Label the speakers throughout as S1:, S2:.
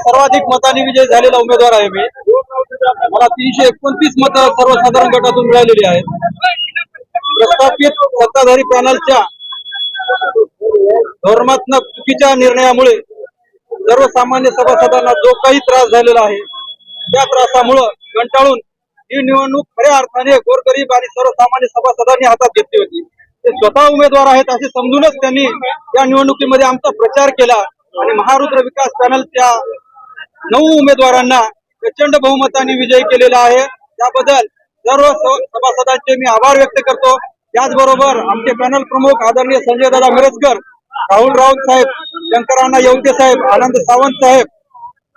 S1: सर्वाधिक मतांनी विजय झालेला उमेदवार आहे मी. मला तीनशे एकोणतीस मतं सर्वसाधारण गटातून मिळालेली आहेत. प्रस्थापित सत्ताधारी पॅनलच्या धोरणात्मक चुकीच्या निर्णयामुळे सर्वसामान्य सभासदांना जो काही त्रास झालेला आहे त्या त्रासामुळं कंटाळून ही निवडणूक खऱ्या अर्थाने गोरगरीब आणि सर्वसामान्य सभासदांनी हातात घेतली होती. ते स्वतः उमेदवार आहेत असे समजूनच त्यांनी या निवडणुकीमध्ये आमचा प्रचार केला आणि महारुद्र विकास पॅनलच्या नऊ उमेदवारांना प्रचंड बहुमताने विजयी केलेला आहे. त्याबद्दल सर्व सभासदांचे मी आभार व्यक्त करतो. त्याचबरोबर आमचे पॅनल प्रमुख आदरणीय संजय दादा मिरजकर राहुल राऊत साहेब शंकरांना येवते साहेब आनंद सावंत साहेब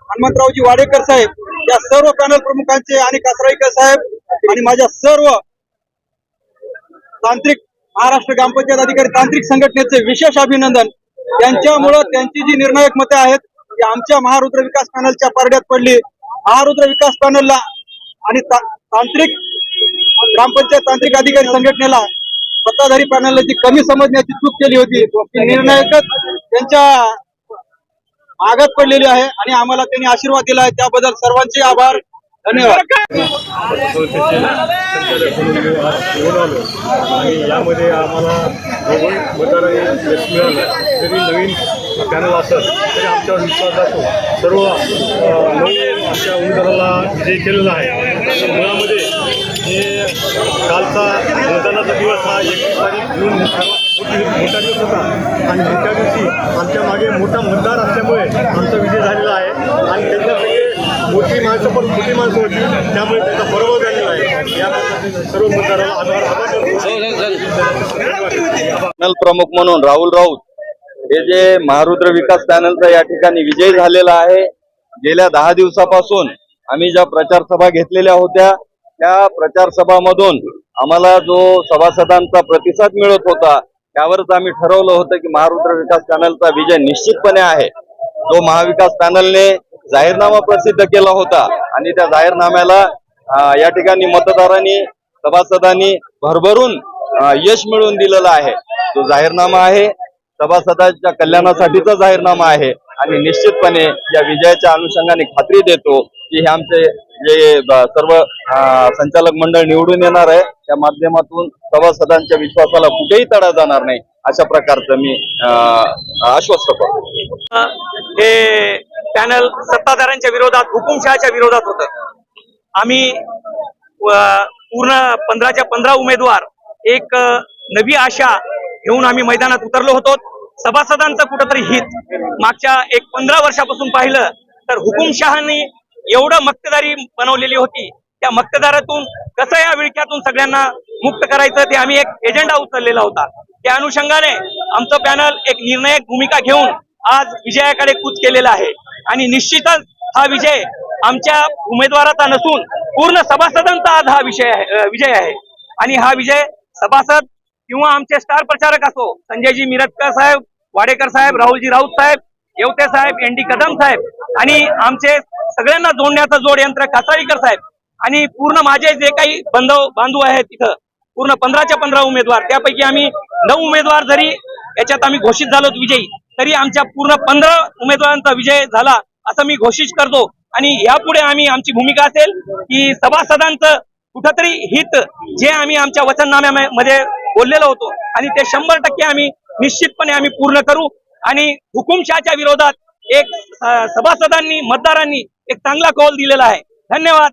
S1: हनुमंतरावजी वाडेकर साहेब या सर्व पॅनल प्रमुखांचे आणि कासराईकर साहेब आणि माझ्या सर्व तांत्रिक महाराष्ट्र ग्रामपंचायत अधिकारी तांत्रिक संघटनेचे विशेष अभिनंदन. त्यांच्यामुळं त्यांची जी निर्णायक मते आहेत ती आमच्या महारुद्र विकास पॅनलच्या पारड्यात पडली. महारुद्र विकास पॅनलला आणि तांत्रिक ग्रामपंचायत तांत्रिक अधिकारी संघटनेला सत्ताधारी पॅनलला जी कमी समजण्याची चूक केली होती ती निर्णायकच त्यांच्या मागात पडलेली आहे आणि आम्हाला त्यांनी आशीर्वाद दिला आहे. त्याबद्दल सर्वांचे आभार. धन्यवाद.
S2: आणि यामध्ये आम्हाला मतदारांनी यश मिळालं. तरी नवीन पॅनल असत तरी आमच्यावर विश्वास दाखवून सर्व नऊ अशा उमेदवाराला विजयी केलेला आहे. मुळामध्ये कालचा मतदानाचा दिवस हा एकवीस तारीख जून मोठा दिवस होता. आणि मोठ्या दिवशी आमच्या मागे मोठा मतदार असल्यामुळे आमचा विजय झालेला आहे. आणि त्यांच्यापैकी मोठी माणसं पण मोठी माणसं होती. त्यामुळे त्यांचा बरोबर झालेला आहे. या सर्व मतदाराला आभार आभार
S1: प्रमुख म्हणून राहुल राऊत हे जे महारुद्र विकास पॅनलचा या ठिकाणी विजय झालेला आहे. गेल्या दहा दिवसापासून आम्ही ज्या प्रचारसभा घेतलेल्या होत्या त्या प्रचारसभामधून आम्हाला जो सभासदांचा प्रतिसाद मिळत होता त्यावरच आम्ही ठरवलं होतं की महारुद्र विकास पॅनलचा विजय निश्चितपणे आहे. जो महाविकास पॅनलने जाहीरनामा प्रसिद्ध केला होता आणि त्या जाहीरनाम्याला या ठिकाणी मतदारांनी सभासदांनी भरभरून यश मिळवून दिलेलं आहे. जो जाहीरनामा आहे सभासदांच्या कल्याणासाठीचा जाहीरनामा आहे. आणि निश्चितपणे या विजयाच्या अनुषंगाने खात्री देतो की हे आमचे जे सर्व संचालक मंडळ निवडून येणार आहे त्या माध्यमातून सभासदांच्या विश्वासाला कुठेही तडा जाणार नाही अशा प्रकारचं मी अं, आश्वस्त करतो.
S3: हे पॅनल सत्ताधाऱ्यांच्या विरोधात हुकुमशहाच्या विरोधात होतं. आम्ही पूर्ण पंधराच्या पंधरा उमेदवार एक नवी आशा घेऊन आम्ही मैदानात उतरलो होतो. सभासदांचं कुठंतरी हित. मागच्या एक पंधरा वर्षापासून पाहिलं तर हुकुमशहानी एवढं मक्तेदारी बनवलेली होती. त्या मक्तेदारातून कसं या विळख्यातून सगळ्यांना मुक्त करायचं ते आम्ही एक एजेंडा उचललेला होता. त्या अनुषंगाने आमचं पॅनल एक निर्णायक भूमिका घेऊन आज विजयाकडे कूच केलेला आहे. आणि निश्चितच हा विजय आमच्या उमेदवाराचा नसून पूर्ण सभासदांचा आज हा विषय विजय आहे. आणि हा विजय सभासद किंवा आमचे स्टार प्रचारक असो संजयजी मिरजकर साहेब वाडेकर साहेब राहुलजी राऊत साहेब येवते साहेब एन डी कदम साहेब आणि आमचे सगळ्यांना जोडण्याचं जोड यंत्र कासाळीकर साहेब आणि पूर्ण माझे जे काही बंधव बांधू आहेत तिथं पूर्ण पंधराच्या पंधरा उमेदवार त्यापैकी आम्ही नऊ उमेदवार जरी याच्यात आम्ही घोषित झालो विजयी तरी आमच्या पूर्ण पंधरा उमेदवारांचा विजय झाला असं मी घोषित करतो. आणि यापुढे आम्ही आमची भूमिका असेल की सभासदांचं कुठंतरी हित जे आम्ही आमच्या वचननाम्यामध्ये बोललेलो होतो आणि ते शंभर टक्के आम्ही निश्चितपणे आम्ही पूर्ण करू. आणि हुकुमशहाच्या विरोधात एक सभासदांनी मतदारांनी एक चांगला कौल दिलेला आहे. धन्यवाद.